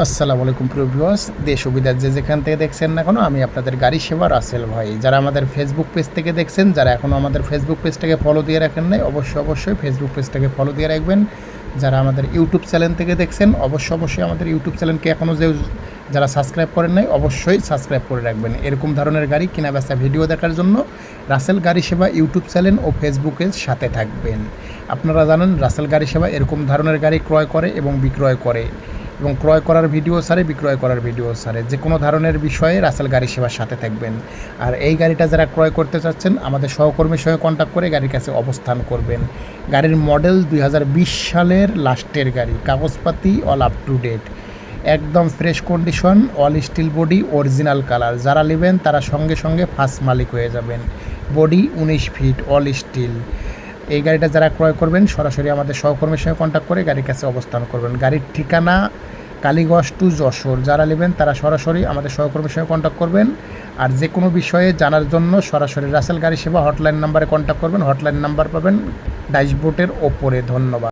আসসালামু আলাইকুম প্রিয় ভিউয়ার্স, দেশ সুবিধা যে যেখান থেকে দেখছেন না কেন, আমি আপনাদের গাড়ি সেবা রাসেল ভাই। যারা আমাদের ফেসবুক পেজ থেকে দেখছেন, যারা এখনও আমাদের ফেসবুক পেজটাকে ফলো দিয়ে রাখেন নাই, অবশ্যই অবশ্যই ফেসবুক পেজটাকে ফলো দিয়ে রাখবেন। যারা আমাদের ইউটিউব চ্যানেল থেকে দেখছেন, অবশ্যই অবশ্যই আমাদের ইউটিউব চ্যানেলকে এখনও যে যারা সাবস্ক্রাইব করেন নাই, অবশ্যই সাবস্ক্রাইব করে রাখবেন। এরকম ধরনের গাড়ি কেনা বেচা ভিডিও দেখার জন্য রাসেল গাড়ি সেবা ইউটিউব চ্যানেল ও ফেসবুকের সাথে থাকবেন। আপনারা জানেন, রাসেল গাড়ি সেবা এরকম ধরনের গাড়ি ক্রয় করে এবং বিক্রয় করে। এবং ক্রয় করার ভিডিও সারে বিক্রয় করার ভিডিও সারে যে কোনো ধরনের বিষয়ে রাসেল গাড়ি সেবার সাথে থাকবেন। আর এই গাড়িটা যারা ক্রয় করতে চাচ্ছেন, আমাদের সহকর্মীর সঙ্গে কন্ট্যাক্ট করে গাড়ির কাছে অবস্থান করবেন। গাড়ির মডেল দুই হাজার বিশ সালের লাস্টের গাড়ি, কাগজপাতি অল আপ টু ডেট একদম fresh condition all steel body original colour যারা নেবেন, তারা সঙ্গে সঙ্গে ফার্স্ট মালিক হয়ে যাবেন। বডি উনিশ ফিট অল স্টিল এই গাড়িটা যারা ক্রয় করবেন, সরাসরি আমাদের সহকর্মীর সঙ্গে কন্ট্যাক্ট করে গাড়ির কাছে অবস্থান করবেন। গাড়ির ঠিকানা কালীগঞ্জ টু যশোর। যারা নেবেন, তারা সরাসরি আমাদের সহকর্মীর সঙ্গে কন্ট্যাক্ট করবেন। আর যে কোনো বিষয়ে জানার জন্য সরাসরি রাসেল গাড়ি সেবা হটলাইন নাম্বারে কন্ট্যাক্ট করবেন। হটলাইন নাম্বার পাবেন ড্যাশবোর্ডের ওপরে। ধন্যবাদ।